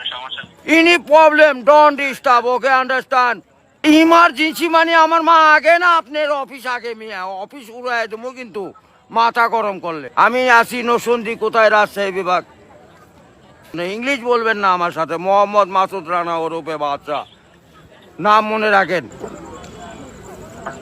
আপনার problem don't disturb okay understand emergency মানে আমার মা আগে না, আপনার অফিস আগে মিয়া অফিস উড়াই দেবো কিন্তু মাথা গরম করলে। আমি আসি নসন্দি, কোথায় রাজশাহী বিভাগ? ইংলিশ বলবেন না আমার সাথে, মোহাম্মদ মাসুদ রানা ওরূপে বাচ্চা নাম মনে রাখেন।